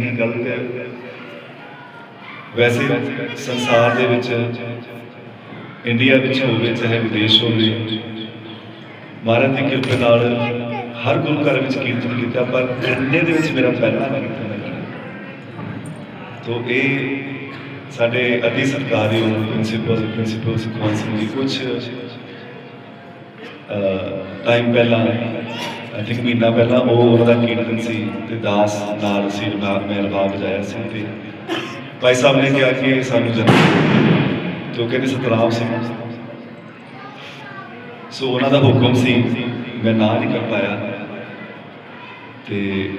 ਇਹ ਗਲਤ ਹੈ ਵੈਸੇ ਸੰਸਾਰ ਦੇ ਵਿੱਚ, ਇੰਡੀਆ ਵਿੱਚ ਹੋਵੇ, ਚਾਹੇ ਵਿਦੇਸ਼ ਹੋਵੇ, ਮਹਾਰਾਜ ਦੀ ਕਿਰਪਾ ਨਾਲ ਹਰ ਗੁਰੂ ਘਰ ਵਿੱਚ ਕੀਰਤਨ ਕੀਤਾ, ਪਰ ਇੰਨੇ ਦੇ ਵਿੱਚ ਮੇਰਾ ਪਹਿਲਾ ਕੀਰਤਨ ਹੈ। ਇਹ ਸਾਡੇ ਅਤੀ ਸਤਿਕਾਰਯੋਗ ਪ੍ਰਿੰਸੀਪਲ ਪ੍ਰਿੰਸੀਪਲ ਸੁਖਵੰਤ ਸਿੰਘ ਜੀ ਕੁਝ ਟਾਈਮ ਪਹਿਲਾਂ ਆਈ ਥਿੰਕ ਮਹੀਨਾ ਪਹਿਲਾਂ ਉਹ ਉਹਨਾਂ ਦਾ ਕੀਰਤਨ ਸੀ ਤੇ ਦਾਸ ਨਾਲ ਅਸੀਂ ਰਬਾਬ ਮੈਂ ਰਬਾਬ ਵਜਾਇਆ ਸੀ ਤੇ ਭਾਈ ਸਾਹਿਬ ਨੇ ਕਿਹਾ ਕਿ ਸਾਨੂੰ ਜਨਮ ਤੋਂ ਕਹਿੰਦੇ ਸਤਰਾਮ ਸਿੰਘ। ਸੋ ਉਹਨਾਂ ਦਾ ਹੁਕਮ ਸੀ, ਮੈਂ ਨਾ ਨਹੀਂ ਕਰ ਪਾਇਆ। ਤੇ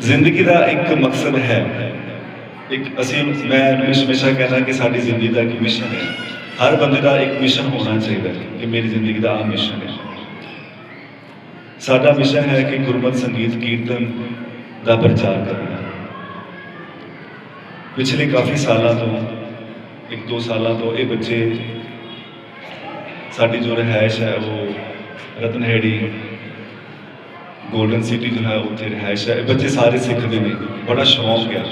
ਜ਼ਿੰਦਗੀ ਦਾ ਇੱਕ ਮਕਸਦ ਹੈ। ਇੱਕ ਅਸੀਂ, ਮੈਂ ਹਮੇਸ਼ਾ ਕਹਿੰਦਾ ਕਿ ਸਾਡੀ ਜ਼ਿੰਦਗੀ ਦਾ ਇੱਕ ਮਿਸ਼ਨ ਹੈ। ਹਰ ਬੰਦੇ ਦਾ ਇੱਕ ਮਿਸ਼ਨ ਹੋਣਾ ਚਾਹੀਦਾ ਹੈ ਕਿ ਮੇਰੀ ਜ਼ਿੰਦਗੀ ਦਾ ਆਹ ਮਿਸ਼ਨ ਹੈ। ਸਾਡਾ ਮਿਸ਼ਨ ਹੈ ਕਿ ਗੁਰਮਤਿ ਸੰਗੀਤ ਕੀਰਤਨ ਦਾ ਪ੍ਰਚਾਰ ਕਰਨਾ। ਪਿਛਲੇ ਕਾਫੀ ਸਾਲਾਂ ਤੋਂ, ਇੱਕ ਦੋ ਸਾਲਾਂ ਤੋਂ ਇਹ ਬੱਚੇ ਸਾਡੀ ਜੋ ਰਿਹਾਇਸ਼ ਹੈ ਉਹ ਰਤਨਹੇੜੀ ਗੋਲਡਨ ਸਿਟੀ ਜੋ ਹੈ ਉੱਥੇ ਰਿਹਾਇਸ਼ ਹੈ। ਇਹ ਬੱਚੇ ਸਾਰੇ ਸਿੱਖਦੇ ਨੇ। ਬੜਾ ਸ਼ੌਂਕ ਹੈ।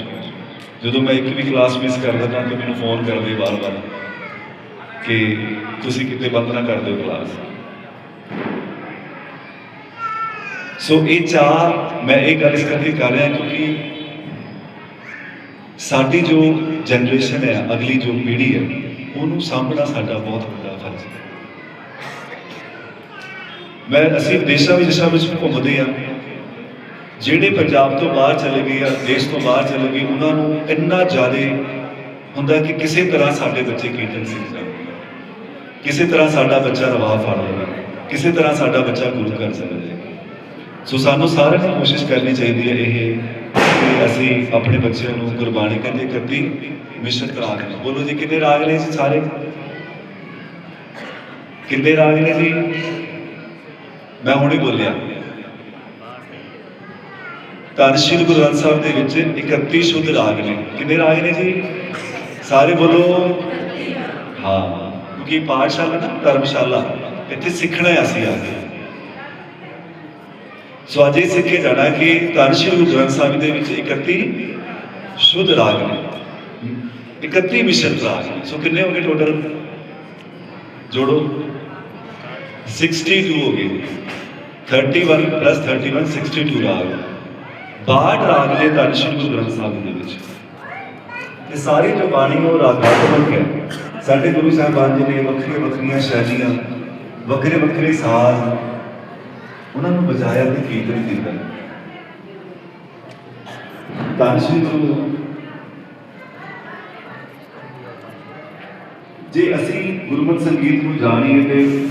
ਜਦੋਂ ਮੈਂ ਇੱਕ ਵੀ ਕਲਾਸ ਮਿਸ ਕਰਦਾ ਦਿੰਦਾ ਤਾਂ ਮੈਨੂੰ ਫੋਨ ਕਰਦੇ ਵਾਰ-ਵਾਰ। ਕਿ ਤੁਸੀਂ ਕਿਤੇ ਬੰਦ ਨਾ ਕਰ ਦਿਓ ਕਲਾਸ ਸੋ ਇਹ ਚਾਰ ਮੈਂ ਇਹ ਗੱਲ ਇਸ ਕਰਕੇ ਕਰ ਰਿਹਾ ਕਿਉਂਕਿ ਸਾਡੀ ਜੋ ਜਨਰੇਸ਼ਨ ਹੈ, ਅਗਲੀ ਜੋ ਪੀੜ੍ਹੀ ਹੈ, ਉਹਨੂੰ ਸਾਂਭਣਾ ਸਾਡਾ ਬਹੁਤ ਵੱਡਾ ਫਰਜ਼ ਹੈ। ਮੈਂ ਅਸੀਂ ਦੇਸ਼ਾਂ ਵਿਦੇਸ਼ਾਂ ਵਿੱਚ ਘੁੰਮਦੇ ਆ ਜਿਹੜੇ ਪੰਜਾਬ ਤੋਂ ਬਾਹਰ ਚਲੇ ਗਏ ਆ ਦੇਸ਼ ਤੋਂ ਬਾਹਰ ਚਲੇ ਗਏ, ਉਹਨਾਂ ਨੂੰ ਇੰਨਾ ਜ਼ਿਆਦਾ ਹੁੰਦਾ ਕਿ ਕਿਸੇ ਤਰ੍ਹਾਂ ਸਾਡੇ ਬੱਚੇ ਕੀਰਤਨ ਸਿੱਖ ਜਾਣ। ਕਿਸੇ ਤਰ੍ਹਾਂ ਸਾਡਾ ਬੱਚਾ ਰਵਾ ਫੜ ਲਵੇ, ਕਿਸੇ ਤਰ੍ਹਾਂ ਸਾਡਾ ਬੱਚਾ ਗੁਰੂ ਕਰ ਸਕਦਾ ਸੋ ਸਾਨੂੰ ਸਾਰਿਆਂ ਨੂੰ ਕੋਸ਼ਿਸ਼ ਕਰਨੀ ਚਾਹੀਦੀ ਹੈ ਇਹ ਕਿ ਅਸੀਂ ਆਪਣੇ ਬੱਚਿਆਂ ਨੂੰ ਗੁਰਬਾਣੀ ਕਹਿੰਦੇ ਕੱਤੀ ਮਿਸ਼ਨ ਕਰਾ ਕੇ ਬੋਲੋ ਜੀ, ਕਿੰਨੇ ਰਾਗ ਨੇ ਜੀ ਸਾਰੇ? ਕਿੰਨੇ ਰਾਗ ਨੇ ਜੀ? ਮੈਂ ਹੁਣੇ ਬੋਲਿਆ। ਧੰਨ ਸ਼੍ਰੀ ਗੁਰੂ ਗ੍ਰੰਥ ਸਾਹਿਬ ਦੇ ਵਿੱਚ 31 ਸ਼ੁੱਧ ਰਾਗ ਨੇ। ਕਿੰਨੇ ਰਾਗ ਨੇ ਜੀ? ਸਾਰੇ ਬੋਲੋ। ਹਾਂ। ਕਿਉਂਕਿ ਪਾਠਸ਼ਾਲਾ ਨਾ, ਧਰਮਸ਼ਾਲਾ, ਇੱਥੇ ਸਿੱਖਣਾ ਹੈ ਅਸੀਂ ਆ ਕੇ। ਸੋ ਅੱਜ ਇਹ ਸਿੱਖੇ ਜਾਣਾ ਕਿ ਧੰਨ ਸ਼੍ਰੀ ਗੁਰੂ ਗ੍ਰੰਥ ਸਾਹਿਬ ਦੇ ਵਿੱਚ 31 ਸ਼ੁੱਧ ਰਾਗ ਨੇ। 31 ਮਿਸ਼ਨ ਰਾਗ। ਸੋ ਕਿੰਨੇ ਹੋ ਗਏ ਟੋਟਲ ਜੋੜੋ। 62 ਹੋ ਗਏ। 31 ਪਲੱਸ 31 62 ਰਾਗ। 62 ਰਾਗ ਨੇ ਧੰਨ ਸ਼੍ਰੀ ਗੁਰੂ ਗ੍ਰੰਥ ਸਾਹਿਬ ਦੇ ਵਿੱਚ। ਇਹ ਸਾਰੀ ਜੋ ਬਾਣੀ ਉਹ ਰਾਗਾਤਮਕ ਹੈ। ਸਾਡੇ ਗੁਰੂ ਸਾਹਿਬਾਨ ਜੀ ਨੇ ਵੱਖਰੀਆਂ ਵੱਖਰੀਆਂ ਸ਼ੈਲੀਆਂ, ਵੱਖਰੇ ਵੱਖਰੇ ਸਾਜ਼ ਉਹਨਾਂ ਨੂੰ ਬਜਾਇਆ ਤੇ ਕੀਰਤਨ ਕੀਤਾ ਧੰਨ ਸ਼੍ਰੀ ਗੁਰੂ ਜੇ। ਅਸੀਂ ਗੁਰਮਤਿ ਸੰਗੀਤ ਨੂੰ ਜਾਣੀਏ ਤੇ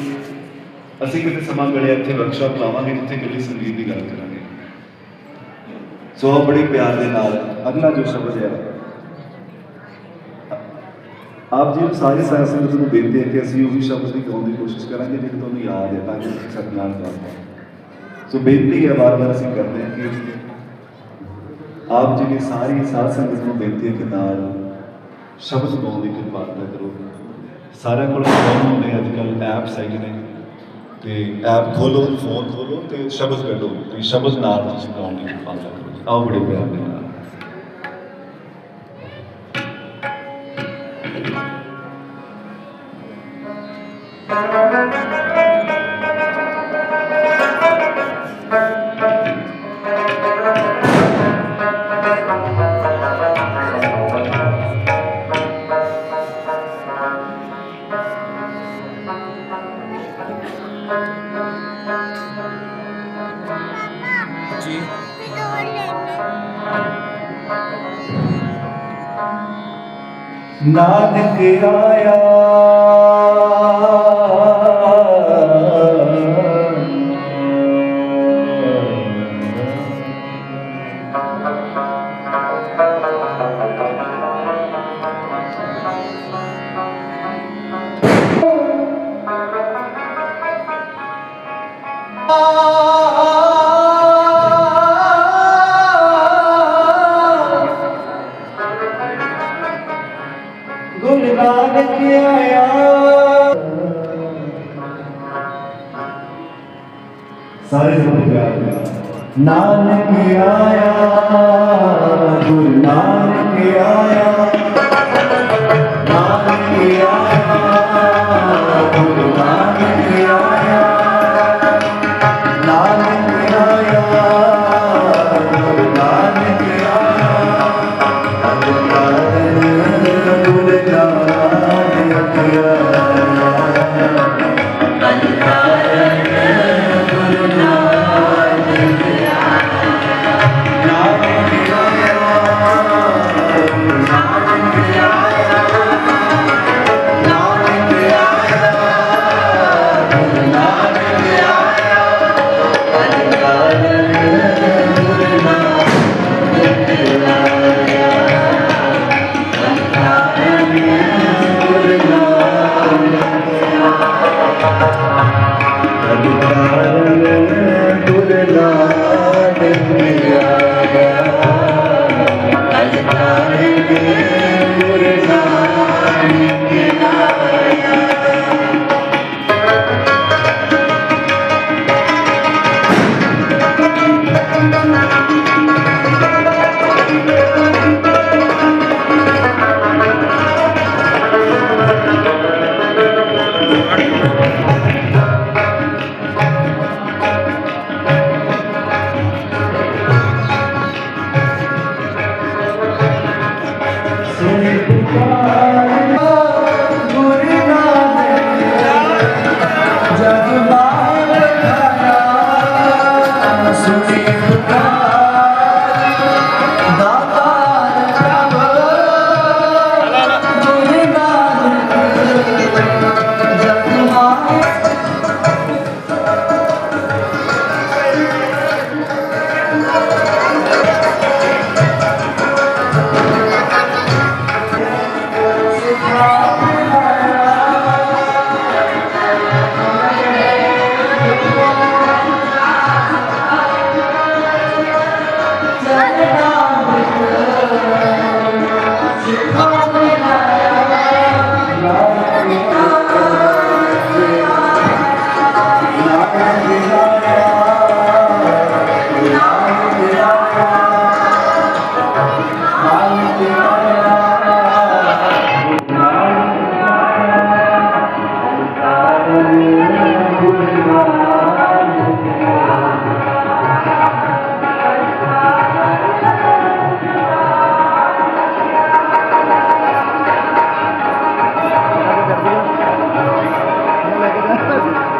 ਅਸੀਂ ਕਿਤੇ ਸਮਾਂ ਗੜਿਆ ਇੱਥੇ ਵਰਕਸ਼ਾਪ ਲਾਵਾਂਗੇ ਜਿੱਥੇ ਇਕੱਲੀ ਸੰਗੀਤ ਦੀ ਗੱਲ ਕਰਾਂਗੇ। ਸੋ ਬੜੇ ਪਿਆਰ ਦੇ ਨਾਲ ਅਗਲਾ ਜੋ ਸ਼ਬਦ ਹੈ ਆਪ ਜੀ ਨੂੰ ਸਾਰੇ ਸਾਇੰਸ ਸੰਗਤ ਨੂੰ ਬੇਨਤੀ ਹੈ ਕਿ ਅਸੀਂ ਉਹ ਵੀ ਸ਼ਬਦ ਦੀ ਗਾਉਣ ਦੀ ਕੋਸ਼ਿਸ਼ ਕਰਾਂਗੇ ਜਿਹੜੇ ਤੁਹਾਨੂੰ ਯਾਦ ਹੈ ਤਾਂ ਕਿ ਤੁਸੀਂ ਸਤਨਾਮ ਕਰ ਪਾਓ ਸੋ ਬੇਨਤੀ ਹੈ ਵਾਰ-ਵਾਰ ਅਸੀਂ ਕਰਦੇ ਹਾਂ ਕਿ ਆਪ ਜੀ ਨੇ ਸਾਰੀ ਸਾਧ ਸੰਗਤ ਨੂੰ ਬੇਨਤੀ ਹੈ ਕਿ ਨਾਲ ਸ਼ਬਦ ਗਾਉਣ ਦੀ ਕਿਰਪਾਲਤਾ ਕਰੋ। ਸਾਰਿਆਂ ਕੋਲ ਫੋਨ ਹੁੰਦੇ ਅੱਜ ਕੱਲ ਐਪਸ ਹੈਗੇ ਨੇ ਤੇ ਐਪ ਖੋਲੋ ਫੋਨ ਖੋਲੋ ਤੇ ਸ਼ਬਦ ਕੱਢੋ ਤੇ ਸ਼ਬਦ ਨਾਲ ਤੁਸੀਂ ਗਾਉਣ ਦੀ ਕਿਰਪਾਲਤਾ ਕਰੋ। ਆਓ ਬੜੇ ਪਿਆਰ ਦੇ ਨਾਲ ਜੀ नानक आया Oh ਸਾਰੇ ਜਣੇ ਪਿਆਰ ਨਾਲ। ਨਾਨਕ ਆਇਆ ਗੁਰੂ ਨਾਨਕ ਆਇਆ।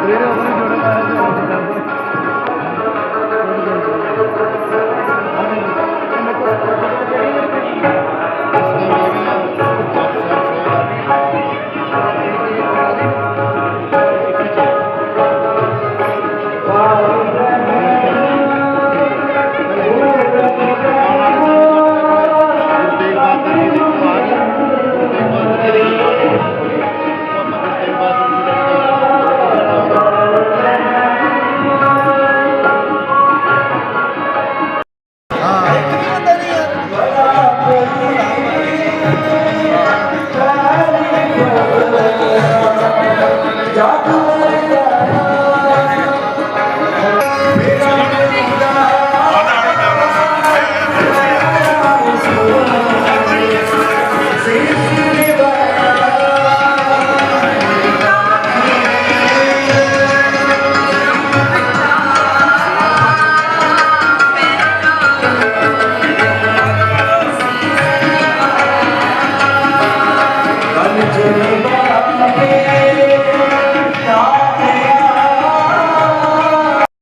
Pero,